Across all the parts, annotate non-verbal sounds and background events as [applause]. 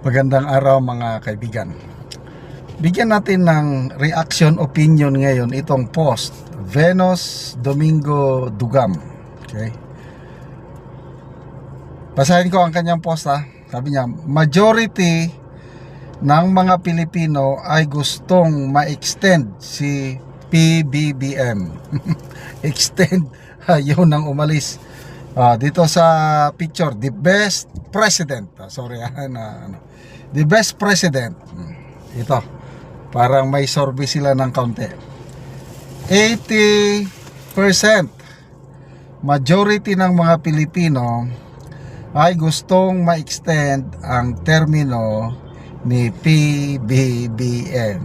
Magandang araw mga kaibigan. Bigyan natin ng reaction opinion ngayon itong post. Venus Domingo Dugam. Okay. Basahin ko ang kanyang post ha. Sabi niya, majority ng mga Pilipino ay gustong ma-extend si PBBM. [laughs] Extend, [laughs] yun ang umalis. Ah, dito sa picture, the best president. Ah, sorry, [laughs] ah, na, ano. The best president. Hmm, Ito. Parang may sorbe sila ng kaunti. 80% majority ng mga Pilipino ay gustong ma-extend ang termino ni PBBM.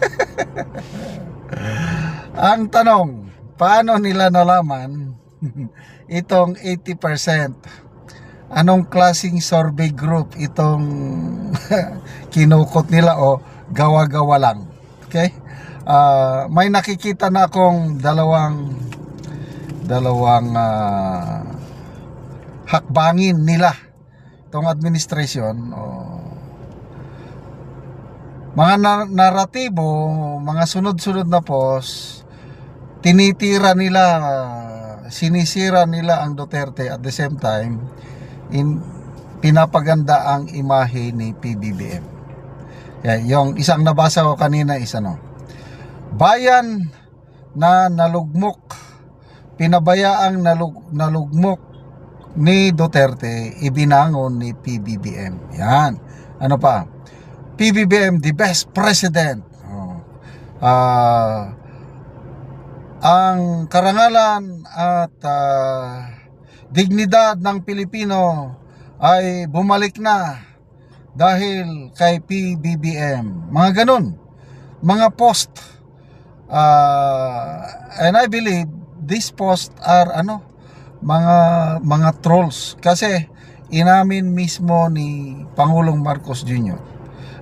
[laughs] ang tanong, paano nila nalaman [laughs] itong 80%? Anong klasing survey group itong [laughs] kinukot nila o gawa-gawa lang? Okay? Ah, may nakikita na akong dalawang dalawang ah, hakbangin nila itong administration o mga na- naratibo, mga sunod-sunod na post, tinitira nila, ah, sinisira nila ang Duterte at the same time, in, pinapaganda ang imahe ni PBBM. Yan, yung isang nabasa ko kanina is ano, bayan na nalugmok, pinabayaang nalug, nalugmok ni Duterte, ibinangon ni PBBM. Yan. Ano pa? PBBM, the best president. Oh. Ah, ang karangalan at ah, dignidad ng Pilipino ay bumalik na dahil kay PBBM. Mga ganun. Mga post. Ah, and I believe these posts are ano mga mga trolls kasi inamin mismo ni Pangulong Marcos Jr.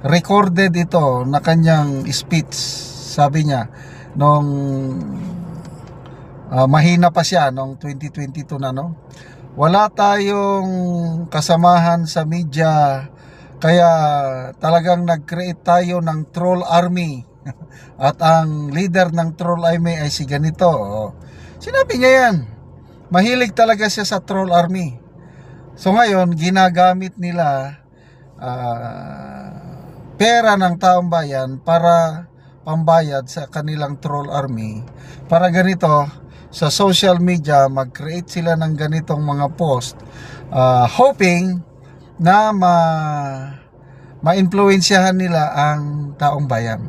Recorded ito na kanyang speech. Sabi niya nung Ah, mahina pa siya nung 2022 na no. Wala tayong kasamahan sa media kaya talagang nag-create tayo ng troll army. [laughs] At ang leader ng troll army ay si ganito. Oh. Sinabi niya yan. Mahilig talaga siya sa troll army. So ngayon, ginagamit nila ah, pera ng taong bayan para pambayad sa kanilang troll army. Para ganito, sa social media, mag-create sila ng ganitong mga post ah, hoping na ma ma-influensyahan nila ang taong bayan.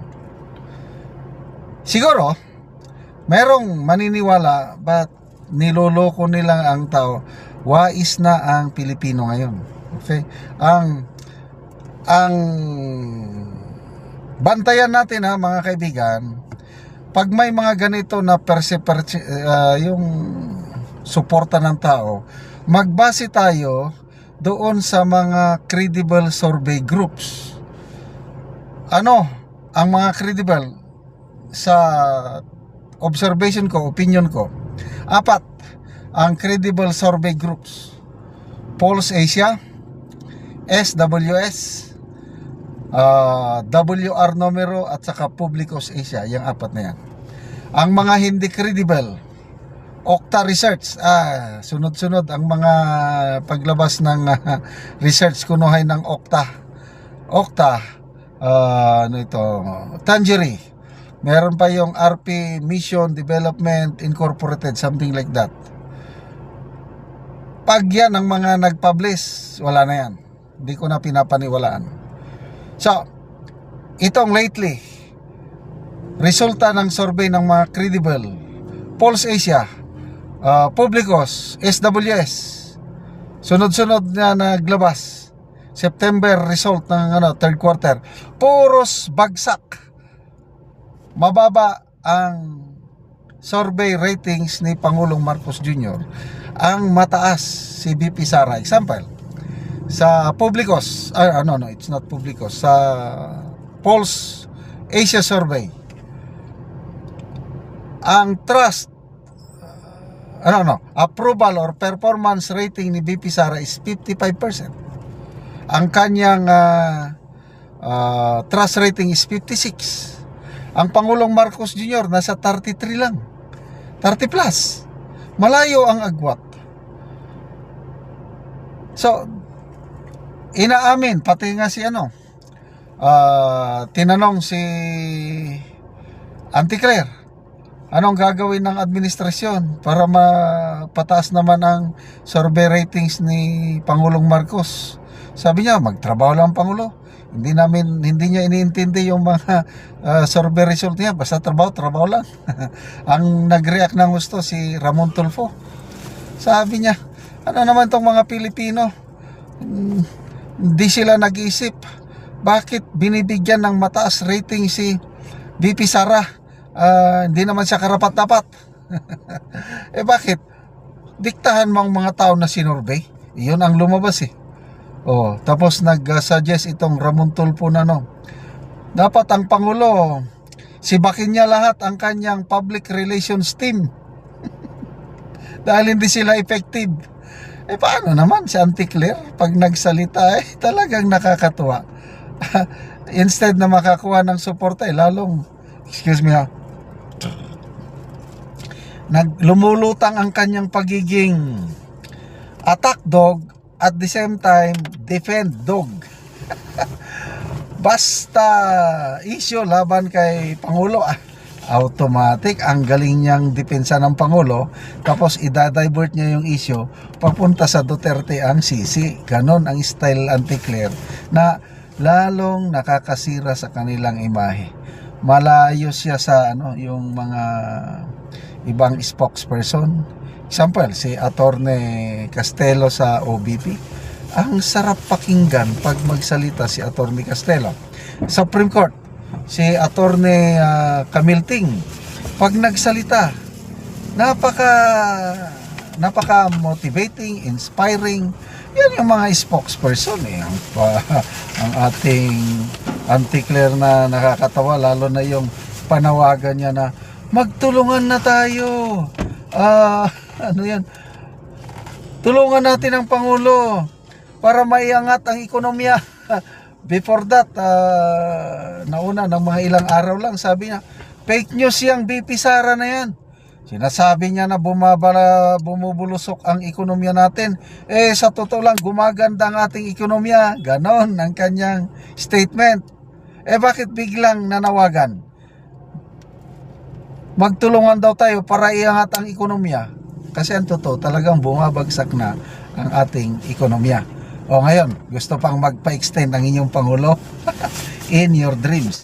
Siguro, merong maniniwala but niloloko nilang ang tao. Wais na ang Pilipino ngayon. Okay? Ang ang bantayan natin ha mga kaibigan, pag may mga ganito na perse, perse ah, yung suporta ng tao, magbase tayo doon sa mga credible survey groups. Ano ang mga credible sa observation ko, opinion ko? Apat ang credible survey groups. Polls Asia, SWS, ah, WR numero at saka Publicos Asia, yung apat na yan. Ang mga hindi credible, Okta Research, ah, sunod-sunod ang mga paglabas ng ah, [laughs] research kunuhay ng Okta. Okta, ah, ano ito, Tangery. Meron pa yung RP Mission Development Incorporated, something like that. Pag yan ang mga nag-publish, wala na yan. Hindi ko na pinapaniwalaan. So, itong lately, resulta ng survey ng mga credible, Pulse Asia, uh, Publicos, SWS, sunod-sunod na naglabas, September result ng ano, third quarter, puros bagsak. Mababa ang survey ratings ni Pangulong Marcos Jr. Ang mataas si BP Sara. Example, sa Publicos, ah, no, no, it's not Publicos, sa Pulse Asia Survey, ang trust, ano, no, approval or performance rating ni BP Sara is 55%. ang kanyang ah, ah, trust rating is 56. Ang Pangulong Marcos Jr. nasa 33 lang. 30 plus. Malayo ang agwat. So, inaamin, pati nga si ano, ah, tinanong si Auntie Claire, anong gagawin ng administrasyon para mapataas naman ang survey ratings ni Pangulong Marcos? Sabi niya, magtrabaho lang ang Pangulo. Hindi namin hindi niya iniintindi yung mga ah, survey result niya, basta trabaho, trabaho lang. [laughs] ang nag-react ng gusto si Ramon Tulfo. Sabi niya, ano naman tong mga Pilipino? Hmm, Hindi sila nag-iisip. Bakit binibigyan ng mataas rating si VP Sara? Ah, hindi naman siya karapat-dapat. [laughs] eh bakit? Diktahan mo ang mga tao na sinurvey. Iyon ang lumabas eh. Oh, tapos nag-suggest itong Ramon Tulfo na no. Dapat ang Pangulo, sibakin niya lahat ang kanyang public relations team. [laughs] Dahil hindi sila effective. Eh paano naman si Auntie Claire pag nagsalita eh [laughs] talagang nakakatuwa. [laughs] Instead na makakuha ng suporta eh lalong excuse me ha. Naglumulutang ang kanyang pagiging attack dog at the same time defend dog. [laughs] Basta issue laban kay Pangulo ah, automatic ang galing niyang depensa ng Pangulo tapos idadivert niya yung issue papunta sa Duterte ang sisi. Ganon ang style anti-Claire na lalong nakakasira sa kanilang imahe. Malayo siya sa ano yung mga ibang spokesperson. Example, si Attorney Castelo sa OBP. Ang sarap pakinggan pag magsalita si Attorney Castelo. Supreme Court, si Attorney uh, Camilting. Pag nagsalita, napaka napaka motivating, inspiring. Yan yung mga spokesperson eh. Ang, pa- [laughs] ang ating anti-Claire na nakakatawa lalo na yung panawagan niya na magtulungan na tayo. Ah, [laughs] ano yan? Tulungan natin ang Pangulo para maiangat ang ekonomiya. [laughs] Before that, ah, nauna ng mga ilang araw lang, sabi niya, fake news yung BP Sara na yan. Sinasabi niya na bumabala, bumubulusok ang ekonomiya natin. Eh, sa totoo lang, gumaganda ang ating ekonomiya. Ganon ang kanyang statement. Eh, bakit biglang nanawagan? Magtulungan daw tayo para iangat ang ekonomiya. Kasi ang totoo, talagang bumabagsak na ang ating ekonomiya. O ngayon, gusto pang magpa-extend ang inyong Pangulo? [laughs] In your dreams.